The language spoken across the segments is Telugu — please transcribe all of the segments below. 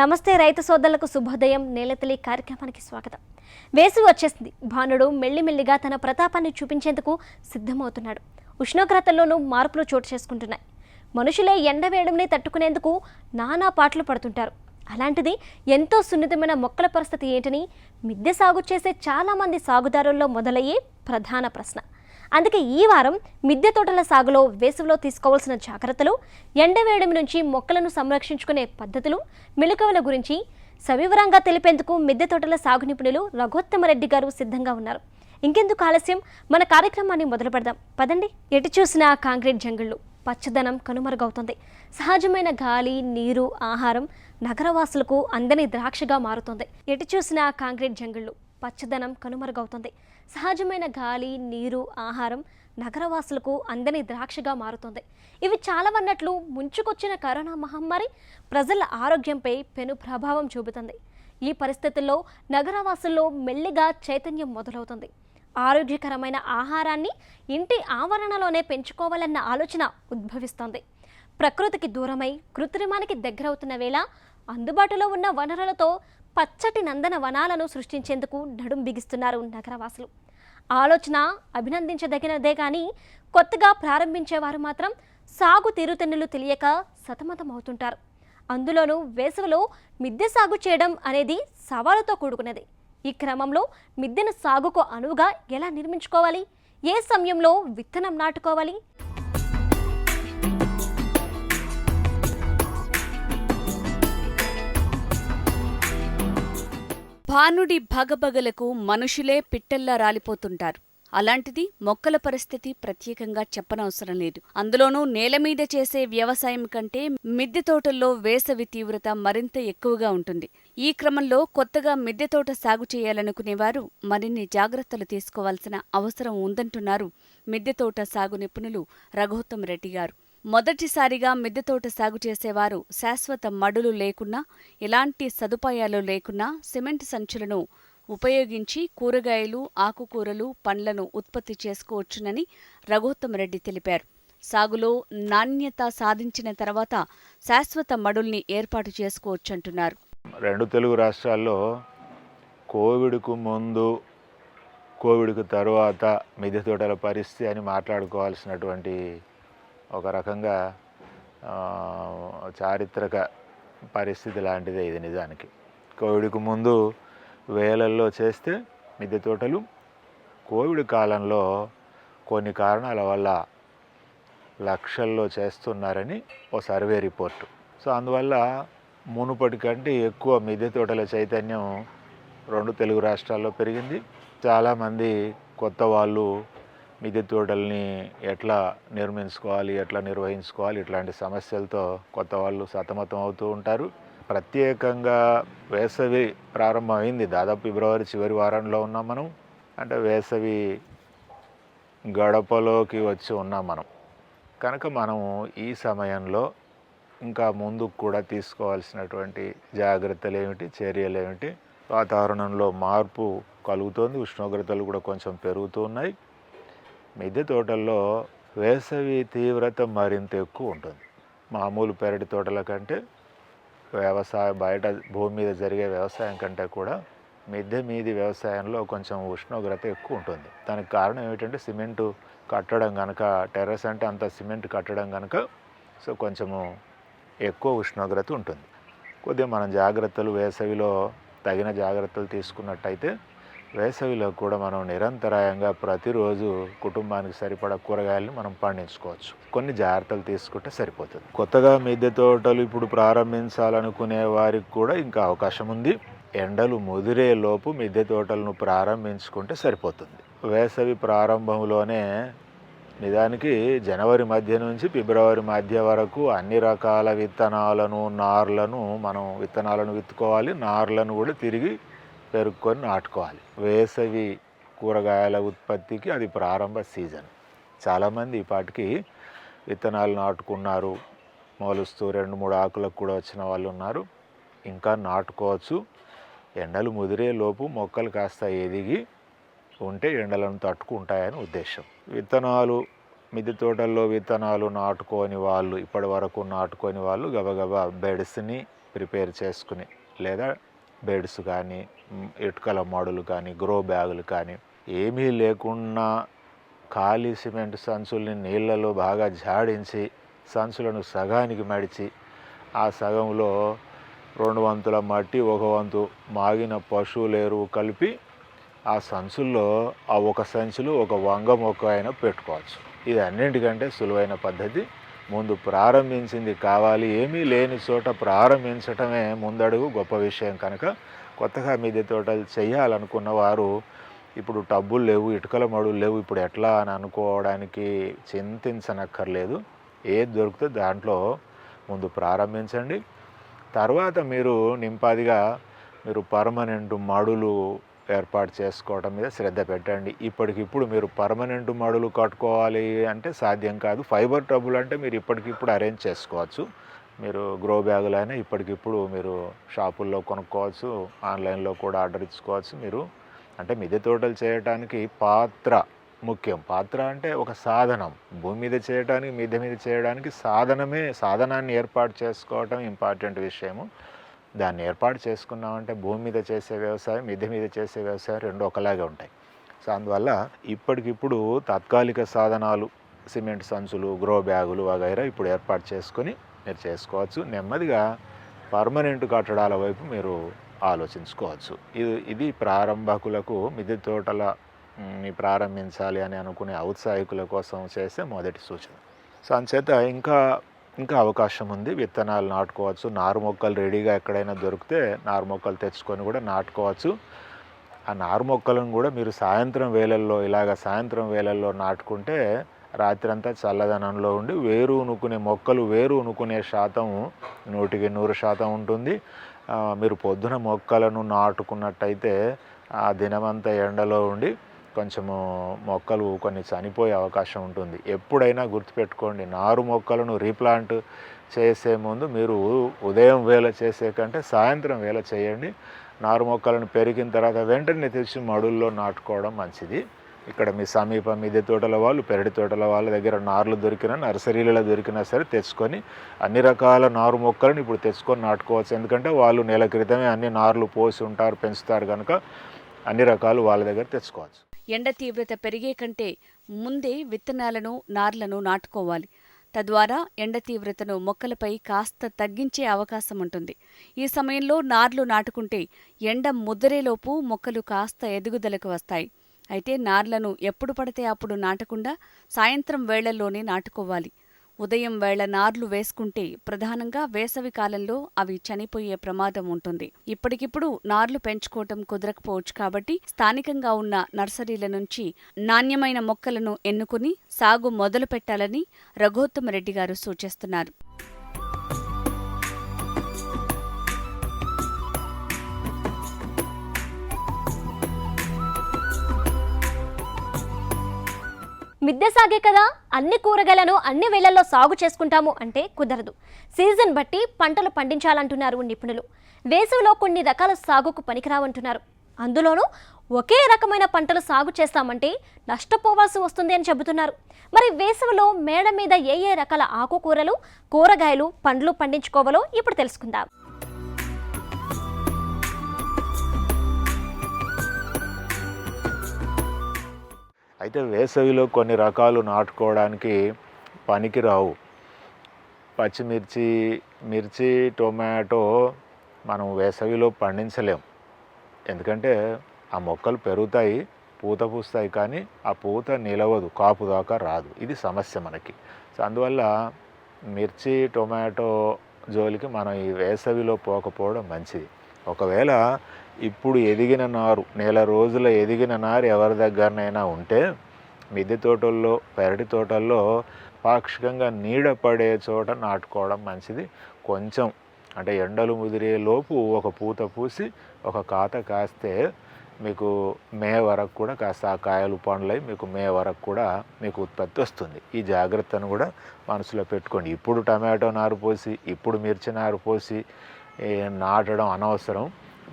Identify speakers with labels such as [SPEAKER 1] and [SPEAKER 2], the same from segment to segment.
[SPEAKER 1] నమస్తే రైతు సోదరులకు శుభోదయం. నేలతలి కార్యక్రమానికి స్వాగతం. వేసవి వచ్చేసింది. భానుడు మెల్లిమెల్లిగా తన ప్రతాపాన్ని చూపించేందుకు సిద్ధమవుతున్నాడు. ఉష్ణోగ్రతల్లోనూ మార్పులు చోటు చేసుకుంటున్నాయి. మనుషులే ఎండ వేయడంనే తట్టుకునేందుకు నానా పాటలు పడుతుంటారు. అలాంటిది ఎంతో సున్నితమైన మొక్కల పరిస్థితి ఏంటని మిద్దె సాగు చేసే చాలామంది సాగుదారుల్లో మొదలయ్యే ప్రధాన ప్రశ్న. అందుకే ఈ వారం మిద్దె తోటల సాగులో వేసవిలో తీసుకోవాల్సిన జాగ్రత్తలు ఎండవేయడం నుంచి మొక్కలను సంరక్షించుకునే పద్ధతులు మెలకువల గురించి సవివరంగా తెలిపేందుకు మిద్దె తోటల సాగు నిపుణులు రఘోత్తమరెడ్డి గారు సిద్ధంగా ఉన్నారు. ఇంకెందుకు ఆలస్యం? మన కార్యక్రమాన్ని మొదలు పెడదాం. పదండి. ఎటు చూసినా కాంక్రీట్ జంగుళ్ళు. పచ్చదనం కనుమరుగవుతుంది. సహజమైన గాలి నీరు ఆహారం నగరవాసులకు అందని ద్రాక్షగా మారుతుంది. ఎటు చూసినా కాంక్రీట్ జంగుళ్ళు. పచ్చదనం కనుమరుగవుతుంది. సహజమైన గాలి నీరు ఆహారం నగరవాసులకు అందని ద్రాక్షగా మారుతుంది. ఇవి చాలవన్నట్లు ముంచుకొచ్చిన కరోనా మహమ్మారి ప్రజల ఆరోగ్యంపై పెను ప్రభావం చూపుతుంది. ఈ పరిస్థితుల్లో నగరవాసుల్లో మెల్లిగా చైతన్యం మొదలవుతుంది. ఆరోగ్యకరమైన ఆహారాన్ని ఇంటి ఆవరణలోనే పెంచుకోవాలన్న ఆలోచన ఉద్భవిస్తోంది. ప్రకృతికి దూరమై కృత్రిమానికి దగ్గరవుతున్న వేళ అందుబాటులో ఉన్న వనరులతో పచ్చటి నందన వనాలను సృష్టించేందుకు నడుం బిగిస్తున్నారు నగరవాసులు. ఆలోచన అభినందించదగినదే కానీ కొత్తగా ప్రారంభించేవారు మాత్రం సాగు తీరుతెన్నులు తెలియక సతమతమవుతుంటారు. అందులోనూ వేసవిలో మిద్దె సాగు చేయడం అనేది సవాలుతో కూడుకున్నది. ఈ క్రమంలో మిద్దెను సాగుకు అనువుగా ఎలా నిర్మించుకోవాలి? ఏ సమయంలో విత్తనం నాటుకోవాలి?
[SPEAKER 2] భానుడి భగభగలకు మనుషులే పిట్టల్లా రాలిపోతుంటారు. అలాంటిది మొక్కల పరిస్థితి ప్రత్యేకంగా చెప్పనవసరం లేదు. అందులోనూ నేల మీద చేసే వ్యవసాయం కంటే మిద్దె తోటల్లో వేసవి తీవ్రత మరింత ఎక్కువగా ఉంటుంది. ఈ క్రమంలో కొత్తగా మిద్దె తోట సాగు చేయాలనుకునేవారు మరిన్ని జాగ్రత్తలు తీసుకోవాల్సిన అవసరం ఉందంటున్నారు మిద్దె తోట సాగు నిపుణులు రఘోత్తం రెడ్డి గారు. మొదటిసారిగా మిద్దె తోట సాగు చేసేవారు. శాశ్వత మడులు లేకున్నా ఎలాంటి సదుపాయాలు లేకున్నా సిమెంట్ సంచులను ఉపయోగించి కూరగాయలు ఆకుకూరలు పండ్లను ఉత్పత్తి చేసుకోవచ్చునని రఘోత్తమ్ రెడ్డి తెలిపారు. సాగులో నాణ్యత సాధించిన తర్వాత శాశ్వత మడుల్ని ఏర్పాటు చేసుకోవచ్చంటున్నారు.
[SPEAKER 3] రెండు తెలుగు రాష్ట్రాల్లో కోవిడ్కు ముందు కోవిడ్కు తర్వాత మిద్దె తోటల పరిస్థితి అని మాట్లాడుకోవాల్సినటువంటి ఒక రకంగా చారిత్రక పరిస్థితి లాంటిదే ఇది నిజానికి. కోవిడ్కు ముందు వేలల్లో చేస్తే మిద్దె తోటలు కోవిడ్ కాలంలో కొన్ని కారణాల వల్ల లక్షల్లో చేస్తున్నారని ఓ సర్వే రిపోర్టు. సో అందువల్ల మునుపటి కంటే ఎక్కువ మిద్దె తోటల చైతన్యం రెండు తెలుగు రాష్ట్రాల్లో పెరిగింది. చాలామంది కొత్త వాళ్ళు మిద్దె తోటల్ని ఎట్లా నిర్మించుకోవాలి ఎట్లా నిర్వహించుకోవాలి ఇట్లాంటి సమస్యలతో కొత్త వాళ్ళు సతమతం అవుతూ ఉంటారు. ప్రత్యేకంగా వేసవి ప్రారంభమైంది. దాదాపు ఫిబ్రవరి చివరి వారంలో ఉన్నాం మనం. అంటే వేసవి గడపలోకి వచ్చి ఉన్నాం మనం. కనుక మనం ఈ సమయంలో ఇంకా ముందుకు కూడా తీసుకోవాల్సినటువంటి జాగ్రత్తలు ఏమిటి చర్యలు ఏమిటి వాతావరణంలో మార్పు కలుగుతోంది. ఉష్ణోగ్రతలు కూడా కొంచెం పెరుగుతూ ఉన్నాయి. మిద్దె తోటల్లో వేసవి తీవ్రత మరింత ఎక్కువ ఉంటుంది. మామూలు పెరటి తోటల కంటే వ్యవసాయం బయట భూమి మీద జరిగే వ్యవసాయం కంటే కూడా మిద్దె మీది వ్యవసాయంలో కొంచెం ఉష్ణోగ్రత ఎక్కువ ఉంటుంది. దానికి కారణం ఏమిటంటే సిమెంటు కట్టడం కనుక టెర్రస్ అంటే అంత సిమెంట్ కట్టడం కనుక సో కొంచెము ఎక్కువ ఉష్ణోగ్రత ఉంటుంది. కొద్దిగా మనం జాగ్రత్తలు వేసవిలో తగిన జాగ్రత్తలు తీసుకున్నట్టయితే వేసవిలో కూడా మనం నిరంతరాయంగా ప్రతిరోజు కుటుంబానికి సరిపడా కూరగాయలను మనం పండించుకోవచ్చు. కొన్ని జాగ్రత్తలు తీసుకుంటే సరిపోతుంది. కొత్తగా మిద్దె తోటలు ఇప్పుడు ప్రారంభించాలనుకునే వారికి కూడా ఇంకా అవకాశం ఉంది. ఎండలు ముదిరే లోపు మిద్దె తోటలను ప్రారంభించుకుంటే సరిపోతుంది. వేసవి ప్రారంభంలోనే నిజానికి జనవరి మధ్య నుంచి ఫిబ్రవరి మధ్య వరకు అన్ని రకాల విత్తనాలను నార్లను మనం విత్తనాలను విత్తుకోవాలి. నార్లను కూడా తిరిగి పెరుక్కొని నాటుకోవాలి. వేసవి కూరగాయల ఉత్పత్తికి అది ప్రారంభ సీజన్. చాలామంది ఈ పాటికి విత్తనాలు నాటుకున్నారు. మొలుస్తూ రెండు మూడు ఆకులకు కూడా వచ్చిన వాళ్ళు ఉన్నారు. ఇంకా నాటుకోవచ్చు. ఎండలు ముదిరే లోపు మొక్కలు కాస్త ఎదిగి ఉంటే ఎండలను తట్టుకుంటాయని ఉద్దేశం. విత్తనాలు మిద్దె తోటల్లో విత్తనాలు నాటుకోని వాళ్ళు ఇప్పటి వరకు నాటుకోని వాళ్ళు గబగబా బెడ్స్ని ప్రిపేర్ చేసుకుని లేదా బెడ్స్ కానీ ఇటుకల మడులు కానీ గ్రో బ్యాగులు కానీ ఏమీ లేకుండా ఖాళీ సిమెంట్ సంచుల్ని నీళ్ళలో బాగా జాడించి సంచులను సగానికి మడిచి ఆ సగంలో రెండు వంతుల మట్టి ఒక వంతు మాగిన పశువుల ఎరువు కలిపి ఆ సంచుల్లో ఆ ఒక సంచులు ఒక వంగ మొక్క అయినా పెట్టుకోవచ్చు. ఇది అన్నింటికంటే సులువైన పద్ధతి. ముందు ప్రారంభించింది కావాలి. ఏమీ లేని చోట ప్రారంభించటమే ముందడుగు గొప్ప విషయం కనుక కొత్తగా మీది తోటలు చేయాలనుకున్న వారు ఇప్పుడు టబ్బులు లేవు ఇటుకల మడులు లేవు. ఇప్పుడు ఎట్లా అని అనుకోవడానికి చింతించనక్కర్లేదు. ఏది దొరికితే దాంట్లో ముందు ప్రారంభించండి. తర్వాత మీరు నింపాదిగా మీరు పర్మనెంట్ మడులు ఏర్పాటు చేసుకోవడం మీద శ్రద్ధ పెట్టండి. ఇప్పటికిప్పుడు మీరు పర్మనెంట్ మడులు కట్టుకోవాలి అంటే సాధ్యం కాదు. ఫైబర్ టబ్బులు అంటే మీరు ఇప్పటికిప్పుడు అరేంజ్ చేసుకోవచ్చు. మీరు గ్రో బ్యాగులైనా ఇప్పటికిప్పుడు మీరు షాపుల్లో కొనుక్కోవచ్చు ఆన్లైన్లో కూడా ఆర్డర్ ఇచ్చుకోవచ్చు. మీరు అంటే మిద్దె తోటలు చేయడానికి పాత్ర ముఖ్యం. పాత్ర అంటే ఒక సాధనం. భూమి మీద చేయడానికి మిద్దె మీద చేయడానికి సాధనమే సాధనాన్ని ఏర్పాటు చేసుకోవటం ఇంపార్టెంట్ విషయము. దాన్ని ఏర్పాటు చేసుకున్నామంటే భూమి మీద చేసే వ్యవసాయం మిద్దె మీద చేసే వ్యవసాయం రెండు ఒకలాగే ఉంటాయి. సో అందువల్ల ఇప్పటికిప్పుడు తాత్కాలిక సాధనాలు సిమెంట్ సంచులు గ్రో బ్యాగులు వగైరా ఇప్పుడు ఏర్పాటు చేసుకొని మీరు చేసుకోవచ్చు. నెమ్మదిగా పర్మనెంట్ కట్టడాల వైపు మీరు ఆలోచించుకోవచ్చు. ఇది ఇది ప్రారంభకులకు మిద్దె తోటల ప్రారంభించాలి అని అనుకునే ఔత్సాహికుల కోసం చేసే మొదటి సూచన. సో అంచేత ఇంకా ఇంకా అవకాశం ఉంది. విత్తనాలు నాటుకోవచ్చు. నారు మొక్కలు రెడీగా ఎక్కడైనా దొరికితే నారు మొక్కలు తెచ్చుకొని కూడా నాటుకోవచ్చు. ఆ నారు మొక్కలను కూడా మీరు సాయంత్రం వేళల్లో ఇలాగ సాయంత్రం వేళల్లో నాటుకుంటే రాత్రంతా చల్లదనంలో ఉండి వేరు ఉనుకునే మొక్కలు వేరు ఉనుకునే శాతం నూటికి నూరు శాతం ఉంటుంది. మీరు పొద్దున మొక్కలను నాటుకున్నట్టయితే ఆ దినమంతా ఎండలో ఉండి కొంచెము మొక్కలు కొన్ని చనిపోయే అవకాశం ఉంటుంది. ఎప్పుడైనా గుర్తుపెట్టుకోండి నారు మొక్కలను రీప్లాంట్ చేసే ముందు మీరు ఉదయం వేళ చేసే కంటే సాయంత్రం వేళ చేయండి. నారు మొక్కలను పెరిగిన తర్వాత వెంటనే తెచ్చి మడుల్లో నాటుకోవడం మంచిది. ఇక్కడ మీ సమీప మిద్దె తోటల వాళ్ళు పెరటి తోటల వాళ్ళ దగ్గర నార్లు దొరికినా నర్సరీలలో దొరికినా సరే తెచ్చుకొని అన్ని రకాల నారు మొక్కలను ఇప్పుడు తెచ్చుకొని నాటుకోవచ్చు. ఎందుకంటే వాళ్ళు నెల క్రితమే అన్ని నార్లు పోసి ఉంటారు పెంచుతారు కనుక అన్ని రకాలు వాళ్ళ దగ్గర తెచ్చుకోవచ్చు.
[SPEAKER 2] ఎండ తీవ్రత పెరిగే కంటే ముందే విత్తనాలను నార్లను నాటుకోవాలి. తద్వారా ఎండ తీవ్రతను మొక్కలపై కాస్త తగ్గించే అవకాశం ఉంటుంది ఈ సమయంలో నార్లు నాటుకుంటే ఎండ ముద్దరేలోపు మొక్కలు కాస్త ఎదుగుదలకు వస్తాయి. అయితే నార్లను ఎప్పుడు పడితే అప్పుడు నాటకుండా సాయంత్రం వేళల్లోనే నాటుకోవాలి. ఉదయం వేళ నార్లు వేసుకుంటే ప్రధానంగా వేసవి కాలంలో అవి చనిపోయే ప్రమాదం ఉంటుంది. ఇప్పటికిప్పుడు నార్లు పెంచుకోవటం కుదరకపోవచ్చు కాబట్టి స్థానికంగా ఉన్న నర్సరీల నుంచి నాణ్యమైన మొక్కలను ఎన్నుకుని సాగు మొదలు పెట్టాలని రఘోత్తమరెడ్డి గారు సూచిస్తున్నారు.
[SPEAKER 1] మిద్దె సాగే కదా? అన్ని కూరగాయలను అన్ని వేళల్లో సాగు చేసుకుంటాము అంటే కుదరదు. సీజన్ బట్టి పంటలు పండించాలంటున్నారు నిపుణులు. వేసవిలో కొన్ని రకాల సాగుకు పనికిరావంటున్నారు. అందులోనూ ఒకే రకమైన పంటలు సాగు చేస్తామంటే నష్టపోవాల్సి వస్తుంది అని చెబుతున్నారు. మరి వేసవిలో మేడ మీద ఏ ఏ రకాల ఆకుకూరలు కూరగాయలు పండ్లు పండించుకోవాలో ఇప్పుడు తెలుసుకుందాం.
[SPEAKER 3] అయితే వేసవిలో కొన్ని రకాలు నాటుకోవడానికి పనికిరావు. పచ్చిమిర్చి మిర్చి టొమాటో మనం వేసవిలో పండించలేం. ఎందుకంటే ఆ మొక్కలు పెరుగుతాయి పూత పూస్తాయి కానీ ఆ పూత నిలవదు కాపు దాకా రాదు. ఇది సమస్య మనకి. సో అందువల్ల మిర్చి టొమాటో జోలికి మనం ఈ వేసవిలో పోకపోవడం మంచిది. ఒకవేళ ఇప్పుడు ఎదిగిన నారు నెల రోజుల ఎదిగిన నారు ఎవరి దగ్గరనైనా ఉంటే మిద్దె తోటల్లో పెరటి తోటల్లో పాక్షికంగా నీడ పడే చోట నాటుకోవడం మంచిది. కొంచెం అంటే ఎండలు ముదిరే లోపు ఒక పూత పూసి ఒక కాత కాస్తే మీకు మే వరకు కూడా కాస్త ఆ కాయలు పండ్లై మీకు మే వరకు కూడా మీకు ఉత్పత్తి వస్తుంది. ఈ జాగ్రత్తను కూడా మనసులో పెట్టుకోండి. ఇప్పుడు టమాటో నారు పోసి ఇప్పుడు మిర్చి నారు పోసి నాటడం అనవసరం.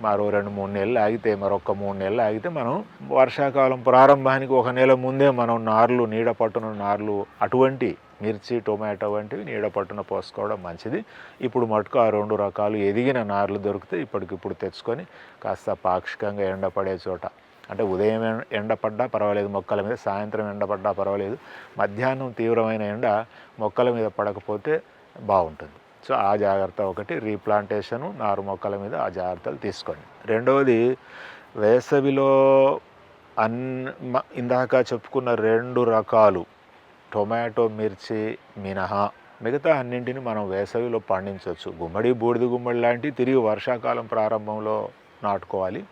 [SPEAKER 3] మరో రెండు మూడు నెలలు ఆగితే మరొక మూడు నెలలు ఆగితే మనం వర్షాకాలం ప్రారంభానికి ఒక నెల ముందే మనం నార్లు నీడ పట్టున నార్లు అటువంటి మిర్చి టొమాటో వంటివి నీడ పట్టున పోసుకోవడం మంచిది. ఇప్పుడు మటుకు ఆ రెండు రకాలు ఎదిగిన నార్లు దొరికితే ఇప్పటికిప్పుడు తెచ్చుకొని కాస్త పాక్షికంగా ఎండపడే చోట. అంటే ఉదయం ఎండపడ్డా పర్వాలేదు మొక్కల మీద సాయంత్రం ఎండపడ్డా పర్వాలేదు మధ్యాహ్నం తీవ్రమైన ఎండ మొక్కల మీద పడకపోతే బాగుంటుంది. సో ఆ జాగ్రత్త ఒకటి. రీప్లాంటేషను నారు మొక్కల మీద ఆ జాగ్రత్తలు తీసుకోండి. రెండవది వేసవిలో అన్ ఇందాక చెప్పుకున్న రెండు రకాలు టొమాటో మిర్చి మినహా. మిగతా అన్నింటిని మనం వేసవిలో పండించవచ్చు. గుమ్మడి బూడిద గుమ్మడి లాంటివి తిరిగి వర్షాకాలం ప్రారంభంలో నాటుకోవాలి.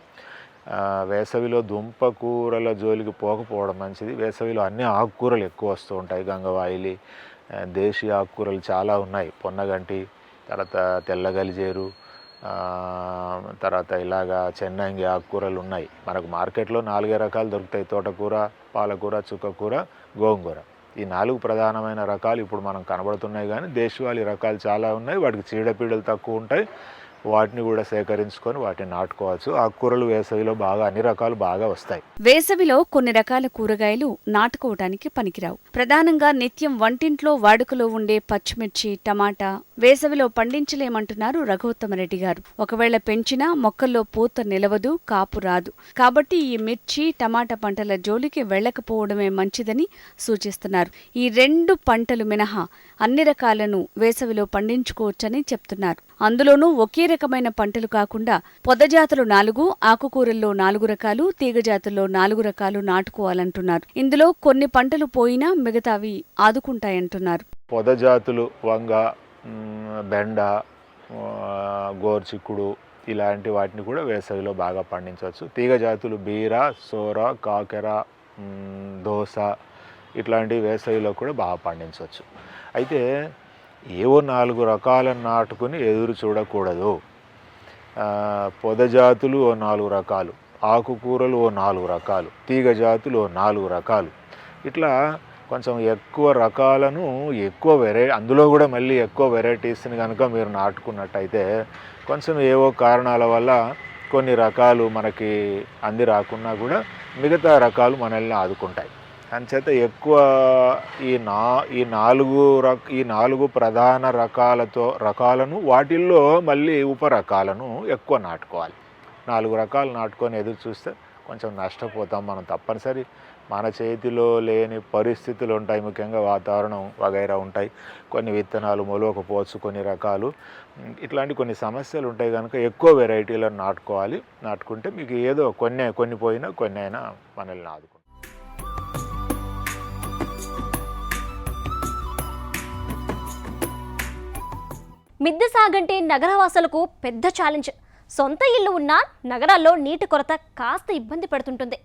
[SPEAKER 3] వేసవిలో దుంప కూరల జోలికి పోకపోవడం మంచిది. వేసవిలో అన్ని ఆకుకూరలు ఎక్కువ వస్తూ ఉంటాయి. గంగవాయిలి దేశీయ ఆకుకూరలు చాలా ఉన్నాయి. పొన్నగంటి తర్వాత తెల్లగలిజేరు తర్వాత ఇలాగా చెన్నంగి ఆకుకూరలు ఉన్నాయి. మనకు మార్కెట్లో నాలుగే రకాలు దొరుకుతాయి. తోటకూర పాలకూర చుక్కకూర గోంగూర. ఈ నాలుగు ప్రధానమైన రకాలు ఇప్పుడు మనం కనబడుతున్నాయి కానీ దేశవాళీ రకాలు చాలా ఉన్నాయి. వాటికి చీడపీడలు తక్కువ ఉంటాయి. వాటిని కూడా సేకరించుకొని వాటిని నాటుకోవచ్చు ఆకుకూరలు వేసవిలో బాగా అన్ని రకాలు బాగా వస్తాయి.
[SPEAKER 2] వేసవిలో కొన్ని రకాల కూరగాయలు నాటుకోవటానికి పనికిరావు. ప్రధానంగా నిత్యం వంటింట్లో వాడుకలో ఉండే పచ్చిమిర్చి టమాటా వేసవిలో పండించలేమంటున్నారు రఘుత్తమరెడ్డి గారు. ఒకవేళ పెంచినా మొక్కల్లో పూత నిలవదు కాపు రాదు. కాబట్టి ఈ మిర్చి టమాటా పంటల జోలికి వెళ్ళకపోవడమే మంచిదని సూచిస్తున్నారు. ఈ రెండు పంటలు మినహా అన్ని రకాలను వేసవిలో పండించుకోవచ్చని చెప్తున్నారు. అందులోనూ ఒకే రకమైన పంటలు కాకుండా పొద్దజాతులు నాలుగు ఆకుకూరల్లో నాలుగు రకాలు తీగజాతుల్లో నాలుగు రకాలు నాటుకోవాలంటున్నారు. ఇందులో కొన్ని పంటలు పోయినా మిగతావి ఆదుకుంటాయంటున్నారు.
[SPEAKER 3] పొదజాతులు వంగ బెండ గోర్చిక్కుడు ఇలాంటి వాటిని కూడా వేసవిలో బాగా పండించవచ్చు. తీగ జాతులు బీర సోర కాకెర దోస ఇట్లాంటి వేసవిలో కూడా బాగా పండించవచ్చు. అయితే ఏవో నాలుగు రకాలను నాటుకుని ఎదురు చూడకూడదు. పొద జాతులు ఓ నాలుగు రకాలు ఆకుకూరలు ఓ నాలుగు రకాలు తీగ జాతులు ఓ నాలుగు రకాలు. ఇట్లా కొంచెం ఎక్కువ రకాలను ఎక్కువ వెరై అందులో కూడా మళ్ళీ ఎక్కువ వెరైటీస్ని కనుక మీరు నాటుకున్నట్టయితే కొంచెం ఏవో కారణాల వల్ల కొన్ని రకాలు మనకి అంది రాకున్నా కూడా మిగతా రకాలు మనల్ని ఆదుకుంటాయి. అంచేత ఎక్కువ ఈ నా ఈ నాలుగు రక ఈ నాలుగు ప్రధాన రకాలతో రకాలను వాటిల్లో మళ్ళీ ఉపరకాలను ఎక్కువ నాటుకోవాలి. నాలుగు రకాలు నాటుకొని ఎదురు చూస్తే కొంచెం నష్టపోతాం మనం తప్పనిసరి. మన చేతిలో లేని పరిస్థితులు ఉంటాయి ముఖ్యంగా వాతావరణం వగైరా ఉంటాయి. కొన్ని విత్తనాలు మొలవకపోవచ్చు కొన్ని రకాలు. ఇట్లాంటి కొన్ని సమస్యలు ఉంటాయి కనుక ఎక్కువ వెరైటీలను నాటుకోవాలి. నాటుకుంటే మీకు ఏదో కొన్ని కొన్ని పోయినా కొన్ని అయినా మనల్ని నాదు
[SPEAKER 1] మిద్దె సాగంటే నగరవాసులకు పెద్ద ఛాలెంజ్ సొంత ఇల్లు ఉన్నా నగరాల్లో నీటి కొరత కాస్త ఇబ్బంది పెడుతుంటుంది.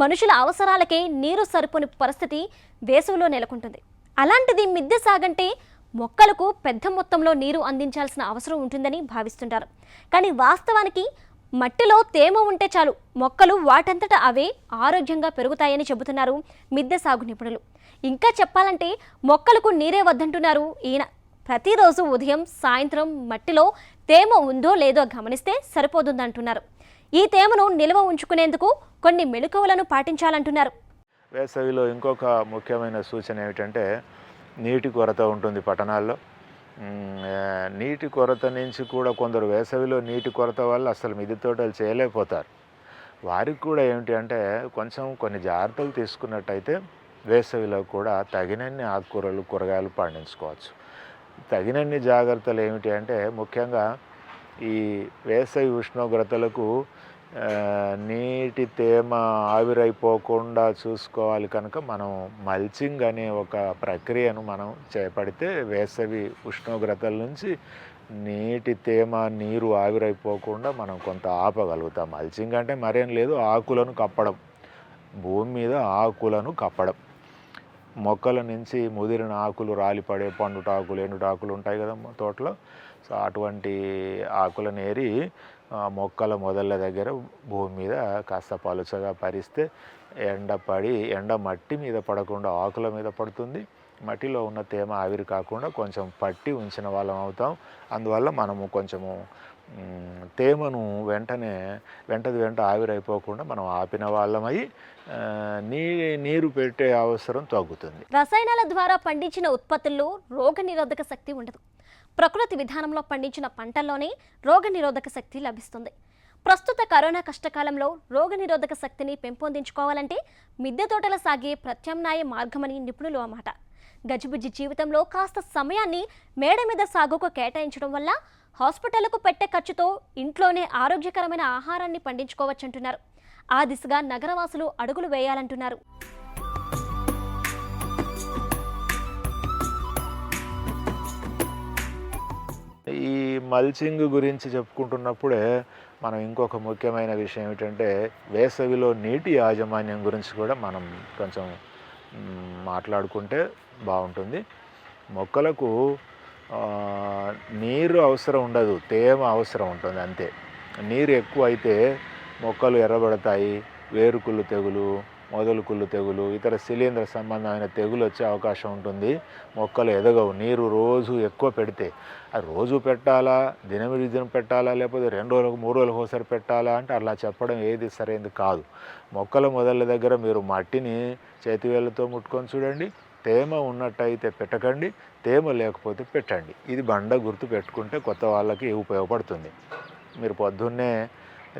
[SPEAKER 1] మనుషుల అవసరాలకే నీరు సరిపోని పరిస్థితి వేసవిలో నెలకొంటుంది. అలాంటిది మిద్దె సాగంటే మొక్కలకు పెద్ద మొత్తంలో నీరు అందించాల్సిన అవసరం ఉంటుందని భావిస్తుంటారు. కానీ వాస్తవానికి మట్టిలో తేమ ఉంటే చాలు మొక్కలు వాటంతట అవే ఆరోగ్యంగా పెరుగుతాయని చెబుతున్నారు మిద్దె సాగు నిపుణులు. ఇంకా చెప్పాలంటే మొక్కలకు నీరే వద్దంటున్నారు ఈయన. ప్రతిరోజు ఉదయం సాయంత్రం మట్టిలో తేమ ఉందో లేదో గమనిస్తే సరిపోతుందంటున్నారు. ఈ తేమను నిల్వ ఉంచుకునేందుకు కొన్ని మెళుకువలను పాటించాలంటున్నారు.
[SPEAKER 3] వేసవిలో ఇంకొక ముఖ్యమైన సూచన ఏమిటంటే నీటి కొరత ఉంటుంది పట్టణాల్లో. నీటి కొరత నుంచి కూడా కొందరు వేసవిలో నీటి కొరత వల్ల అసలు మిద్దె తోటలు చేయలేకపోతారు. వారికి కూడా ఏమిటి అంటే కొంచెం కొన్ని జాగ్రత్తలు తీసుకున్నట్టయితే వేసవిలో కూడా తగినన్ని ఆకుకూరలు కూరగాయలు పండించుకోవచ్చు. తగినన్ని జాగ్రత్తలు ఏమిటి అంటే ముఖ్యంగా ఈ వేసవి ఉష్ణోగ్రతలకు నీటి తేమ ఆవిరైపోకుండా చూసుకోవాలి కనుక మనం మల్చింగ్ అనే ఒక ప్రక్రియను మనం చేపడితే వేసవి ఉష్ణోగ్రతల నుంచి నీటి తేమ నీరు ఆవిరైపోకుండా మనం కొంత ఆపగలుగుతాం. మల్చింగ్ అంటే మరేం లేదు ఆకులను కప్పడం. భూమి మీద ఆకులను కప్పడం. మొక్కల నుంచి ముదిరిన ఆకులు రాలిపడే పండుటాకులు ఎండుటాకులు ఉంటాయి కదా తోటలో. సో అటువంటి ఆకులను ఏరి మొక్కల మొదళ్ళ దగ్గర భూమి మీద కాస్త పలుచగా పరిస్తే ఎండ పడి ఎండ మట్టి మీద పడకుండా ఆకుల మీద పడుతుంది. మట్టిలో ఉన్న తేమ ఆవిరి కాకుండా కొంచెం పట్టి ఉంచిన వాళ్ళం అవుతాం. అందువల్ల మనము కొంచెము తేమను వెంటనే వెంటది వెంట ఆవిరైపోకుండా మనం ఆపిన వాళ్ళమై నీ నీరు పెట్టే అవసరం తగ్గుతుంది.
[SPEAKER 1] రసాయనాల ద్వారా పండించిన ఉత్పత్తుల్లో రోగనిరోధక శక్తి ఉండదు. ప్రకృతి విధానంలో పండించిన పంటల్లోనే రోగనిరోధక శక్తి లభిస్తుంది. ప్రస్తుత కరోనా కష్టకాలంలో రోగనిరోధక శక్తిని పెంపొందించుకోవాలంటే మిద్దె తోటల సాగే ప్రత్యామ్నాయ మార్గమని నిపుణులు అన్నమాట. గజిబుజ్జి జీవితంలో కాస్త సమయాన్ని మేడ మీద సాగుకు కేటాయించడం వల్ల హాస్పిటల్కు పెట్టే ఖర్చుతో ఇంట్లోనే ఆరోగ్యకరమైన ఆహారాన్ని పండించుకోవచ్చంటున్నారు. ఆ దిశగా నగరవాసులు అడుగులు వేయాలంటున్నారు.
[SPEAKER 3] ఈ మల్చింగ్ గురించి చెప్పుకుంటున్నప్పుడే మనం ఇంకొక ముఖ్యమైన విషయం ఏమిటంటే వేసవిలో నీటి యాజమాన్యం గురించి కూడా మనం కొంచెం మాట్లాడుకుంటే బాగుంటుంది. మొక్కలకు నీరు అవసరం ఉండదు తేమ అవసరం ఉంటుంది అంతే. నీరు ఎక్కువ అయితే మొక్కలు ఎర్రబడతాయి వేరుకుళ్ళు తెగులు మొదలు కుళ్ళు తెగులు ఇతర శిలీంద్ర సంబంధమైన తెగులు వచ్చే అవకాశం ఉంటుంది. మొక్కలు ఎదగవు నీరు రోజు ఎక్కువ పెడితే. అది రోజు పెట్టాలా దినమిడి దినం పెట్టాలా లేకపోతే రెండు రోజులకు మూడు రోజులకు ఒకసారి పెట్టాలా అంటే అలా చెప్పడం ఏది సరైనది కాదు. మొక్కల మొదళ్ళ దగ్గర మీరు మట్టిని చేతివేళ్ళతో ముట్టుకొని చూడండి. తేమ ఉన్నట్టయితే పెట్టకండి తేమ లేకపోతే పెట్టండి. ఇది బండ గుర్తు పెట్టుకుంటే కొత్త వాళ్ళకి ఉపయోగపడుతుంది? మీరు పొద్దున్నే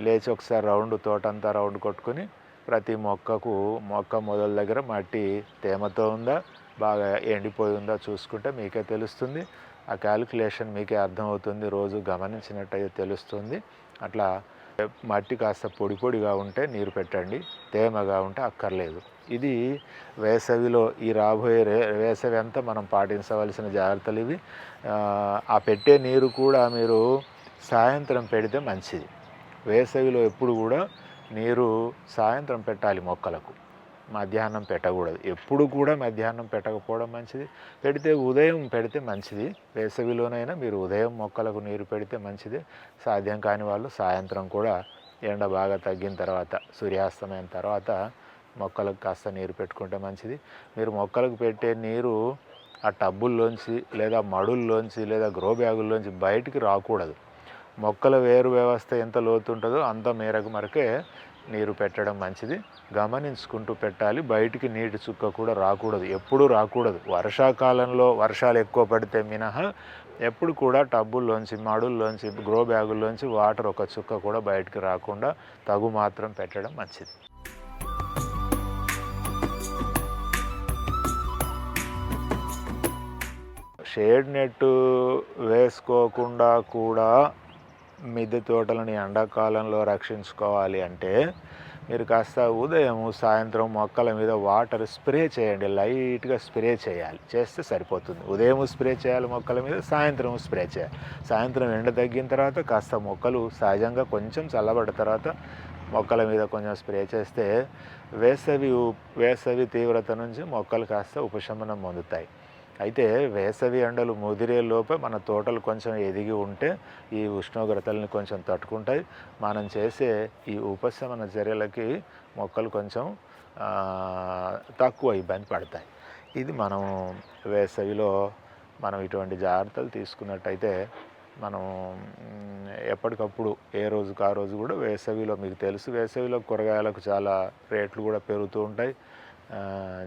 [SPEAKER 3] లేచి ఒకసారి రౌండ్ తోటంతా రౌండ్ కొట్టుకొని ప్రతి మొక్కకు మొక్క మొదల దగ్గర మట్టి తేమతో ఉందా బాగా ఎండిపోయి ఉందా చూసుకుంటే మీకే తెలుస్తుంది. ఆ క్యాలిక్యులేషన్ మీకే అర్థమవుతుంది రోజు గమనించినట్టయితే తెలుస్తుంది. అట్లా మట్టి కాస్త పొడి పొడిగా ఉంటే నీరు పెట్టండి తేమగా ఉంటే అక్కర్లేదు. ఇది వేసవిలో ఈ రాబోయే వేసవి అంతా మనం పాటించవలసిన జాగ్రత్తలు ఇవి. ఆ పెట్టే నీరు కూడా మీరు సాయంత్రం పెడితే మంచిది. వేసవిలో ఎప్పుడు కూడా నీరు సాయంత్రం పెట్టాలి మొక్కలకు. మధ్యాహ్నం పెట్టకూడదు. ఎప్పుడు కూడా మధ్యాహ్నం పెట్టకపోవడం మంచిది. పెడితే ఉదయం పెడితే మంచిది. వేసవిలోనైనా మీరు ఉదయం మొక్కలకు నీరు పెడితే మంచిది. సాధ్యం కాని వాళ్ళు సాయంత్రం కూడా ఎండ బాగా తగ్గిన తర్వాత సూర్యాస్తమైన తర్వాత మొక్కలకు కాస్త నీరు పెట్టుకుంటే మంచిది. మీరు మొక్కలకు పెట్టే నీరు ఆ టబ్బుల్లోంచి లేదా మడుల్లోంచి లేదా గ్రో బ్యాగుల్లోంచి బయటికి రాకూడదు. మొక్కల వేరు వ్యవస్థ ఎంత లోతు ఉంటుందో అంత మేరకు మరకే నీరు పెట్టడం మంచిది. గమనించుకుంటూ పెట్టాలి. బయటికి నీటి చుక్క కూడా రాకూడదు. ఎప్పుడూ రాకూడదు. వర్షాకాలంలో వర్షాలు ఎక్కువ పడితే మినహా ఎప్పుడు కూడా టబ్బుల్లోంచి మడుల్లోంచి గ్రో బ్యాగుల్లోంచి వాటర్ ఒక చుక్క కూడా బయటికి రాకుండా తగు మాత్రం పెట్టడం మంచిది. షేడ్ నెట్ వేసుకోకుండా కూడా మిద్దె తోటలను ఎండాకాలంలో రక్షించుకోవాలి అంటే మీరు కాస్త ఉదయం సాయంత్రం మొక్కల మీద వాటర్ స్ప్రే చేయండి. లైట్గా స్ప్రే చేయాలి. చేస్తే సరిపోతుంది. ఉదయం స్ప్రే చేయాలి మొక్కల మీద సాయంత్రం స్ప్రే చేయాలి. సాయంత్రం ఎండ తగ్గిన తర్వాత కాస్త మొక్కలు సహజంగా కొంచెం చల్లబడిన తర్వాత మొక్కల మీద కొంచెం స్ప్రే చేస్తే వేసవి వేసవి తీవ్రత నుంచి మొక్కలు కాస్త ఉపశమనం పొందుతాయి. అయితే వేసవి ఎండలు ముదిరే లోపే మన తోటలు కొంచెం ఎదిగి ఉంటే ఈ ఉష్ణోగ్రతల్ని కొంచెం తట్టుకుంటాయి. మనం చేసే ఈ ఉపశమన చర్యలకి మొక్కలు కొంచెం తక్కువ ఇబ్బంది పడతాయి. ఇది మనం వేసవిలో మనం ఇటువంటి జాగ్రత్తలు తీసుకున్నట్టయితే మనం ఎప్పటికప్పుడు ఏ రోజుకు ఆ రోజు కూడా వేసవిలో మీకు తెలుసు వేసవిలో కూరగాయలకు చాలా రేట్లు కూడా పెరుగుతూ ఉంటాయి.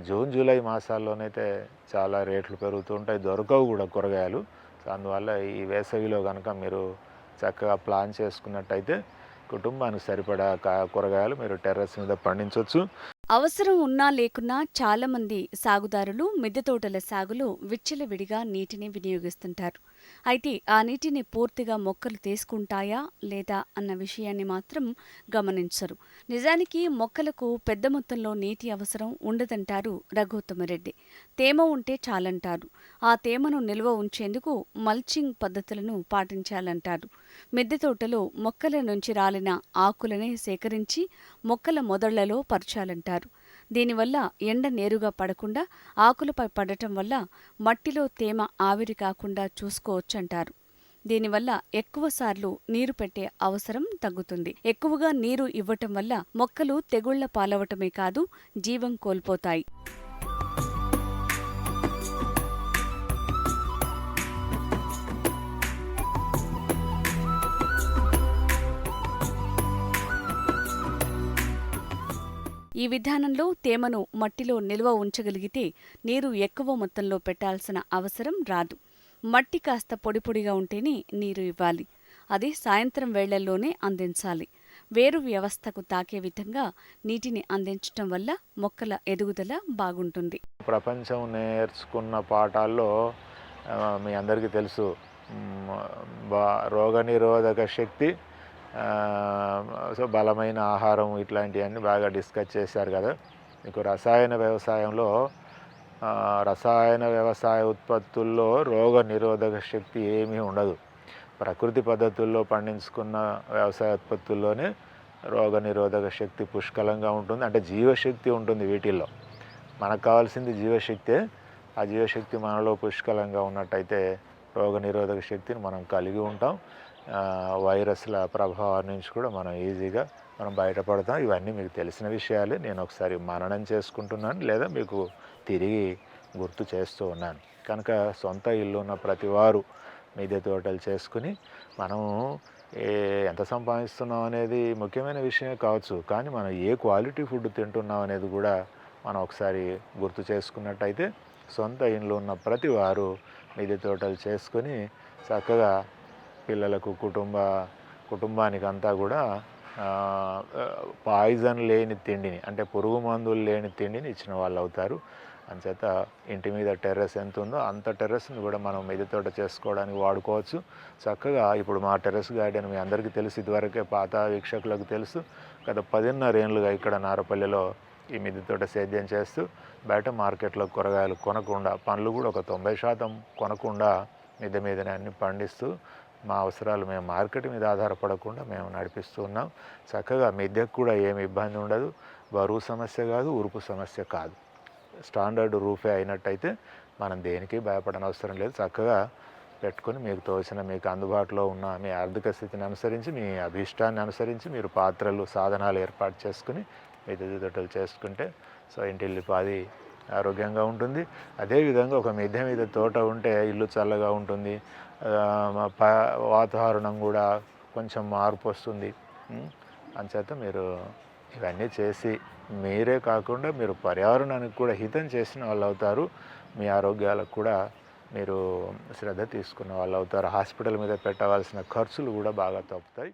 [SPEAKER 3] జూన్ జూలై మాసాల్లోనైతే చాలా రేట్లు పెరుగుతూ ఉంటాయి. దొరకవు కూడా కూరగాయలు. సో అందువల్ల ఈ వేసవిలో కనుక మీరు చక్కగా ప్లాన్ చేసుకున్నట్టయితే కుటుంబానికి సరిపడా కా- కూరగాయలు మీరు టెర్రస్ మీద పండించవచ్చు
[SPEAKER 2] అవసరం ఉన్నా లేకున్నా చాలా మంది సాగుదారులు మిద్దె తోటల సాగులో విచ్చలవిడిగా నీటిని వినియోగిస్తుంటారు. అయితే ఆ నీటిని పూర్తిగా మొక్కలు తీసుకుంటాయా లేదా అన్న విషయాన్ని మాత్రం గమనించరు. నిజానికి మొక్కలకు పెద్ద మొత్తంలో నీటి అవసరం ఉండదంటారు రఘుత్తమరెడ్డి. తేమ ఉంటే చాలంటారు. ఆ తేమను నిల్వ ఉంచేందుకు మల్చింగ్ పద్ధతులను పాటించాలంటారు. మిద్దె తోటలో మొక్కల నుంచి రాలిన ఆకులనే సేకరించి మొక్కల మొదళ్ళలో పరచాలంటారు. దీనివల్ల ఎండ నేరుగా పడకుండా ఆకులపై పడటం వల్ల మట్టిలో తేమ ఆవిరి కాకుండా చూసుకోవచ్చంటారు. దీనివల్ల ఎక్కువసార్లు నీరు పెట్టే అవసరం తగ్గుతుంది. ఎక్కువగా నీరు ఇవ్వటం వల్ల మొక్కలు తెగుళ్ళ పాలవటమే కాదు జీవం కోల్పోతాయి. ఈ విధానంలో తేమను మట్టిలో నిల్వ ఉంచగలిగితే నీరు ఎక్కువ మొత్తంలో పెట్టాల్సిన అవసరం రాదు. మట్టి కాస్త పొడిపొడిగా ఉంటేనే నీరు ఇవ్వాలి. అది సాయంత్రం వేళల్లోనే అందించాలి. వేరు వ్యవస్థకు తాకే విధంగా నీటిని అందించటం వల్ల మొక్కల ఎదుగుదల బాగుంటుంది.
[SPEAKER 3] ప్రపంచం నేర్చుకున్న పాఠాల్లో మీ అందరికీ తెలుసు. రోగనిరోధక శక్తి సో బలమైన ఆహారం ఇట్లాంటివన్నీ బాగా డిస్కస్ చేశారు కదా. మీకు రసాయన వ్యవసాయంలో రసాయన వ్యవసాయ ఉత్పత్తుల్లో రోగ నిరోధక శక్తి ఏమీ ఉండదు. ప్రకృతి పద్ధతుల్లో పండించుకున్న వ్యవసాయ ఉత్పత్తుల్లోనే రోగ నిరోధక శక్తి పుష్కలంగా ఉంటుంది. అంటే జీవశక్తి ఉంటుంది వీటిల్లో. మనకు కావాల్సింది జీవశక్తే. ఆ జీవశక్తి మనలో పుష్కలంగా ఉన్నట్టయితే రోగ నిరోధక శక్తిని మనం కలిగి ఉంటాం. వైరస్ల ప్రభావం నుంచి కూడా మనం ఈజీగా మనం బయటపడతాం. ఇవన్నీ మీకు తెలిసిన విషయాలే. నేను ఒకసారి మననం చేసుకుంటున్నాను లేదా మీకు తిరిగి గుర్తు చేస్తూ ఉన్నాను. కనుక సొంత ఇల్లు ఉన్న ప్రతి వారు మిద్దె తోటలు చేసుకుని మనము ఏ ఎంత సంపాదిస్తున్నాం అనేది ముఖ్యమైన విషయమే కావచ్చు. కానీ మనం ఏ క్వాలిటీ ఫుడ్ తింటున్నాం అనేది కూడా మనం ఒకసారి గుర్తు చేసుకున్నట్టయితే సొంత ఇంట్లో ఉన్న ప్రతి వారు మిద్దె తోటలు చేసుకొని చక్కగా పిల్లలకు కుటుంబ కుటుంబానికి అంతా కూడా పాయిజన్ లేని తిండిని అంటే పురుగు మందులు లేని తిండిని ఇచ్చిన వాళ్ళు అవుతారు. అంచేత ఇంటి మీద టెర్రస్ ఎంత ఉందో అంత టెర్రస్ని కూడా మనం మిద్దె తోట చేసుకోవడానికి వాడుకోవచ్చు. చక్కగా ఇప్పుడు మా టెర్రస్ గార్డెన్ మీ అందరికీ తెలుసు ఇదివరకే పాత వీక్షకులకు తెలుసు. గత పదిన్నర ఏళ్ళుగా ఇక్కడ నారపల్లిలో ఈ మిద్దె తోట సేద్యం చేస్తూ బయట మార్కెట్లో కూరగాయలు కొనకుండా పండ్లు కూడా ఒక తొంభై శాతం కొనకుండా మిద్దె మీదనే అన్ని పండిస్తూ మా అవసరాలు మేము మార్కెట్ మీద ఆధారపడకుండా మేము నడిపిస్తూ ఉన్నాం. చక్కగా మిద్దెకు కూడా ఏమి ఇబ్బంది ఉండదు. బరువు సమస్య కాదు ఉరుపు సమస్య కాదు. స్టాండర్డ్ రూఫే అయినట్టయితే మనం దేనికి భయపడనవసరం లేదు. చక్కగా పెట్టుకొని మీకు తోచిన మీకు అందుబాటులో ఉన్న మీ ఆర్థిక స్థితిని అనుసరించి మీ అభీష్టాన్ని అనుసరించి మీరు పాత్రలు సాధనాలు ఏర్పాటు చేసుకుని మీ దిద్దుదొట్టలు చేసుకుంటే సో ఇంటిల్లిపాది ఆరోగ్యంగా ఉంటుంది. అదేవిధంగా ఒక మిద్దె మీద తోట ఉంటే ఇల్లు చల్లగా ఉంటుంది. వాతావరణం కూడా కొంచెం మార్పు వస్తుంది. అంచేత మీరు ఇవన్నీ చేసి మీరే కాకుండా మీరు పర్యావరణానికి కూడా హితం చేసిన వాళ్ళు అవుతారు. మీ ఆరోగ్యాలకు కూడా మీరు శ్రద్ధ తీసుకున్న వాళ్ళు అవుతారు. హాస్పిటల్ మీద పెట్టవలసిన ఖర్చులు కూడా బాగా తప్పుతాయి.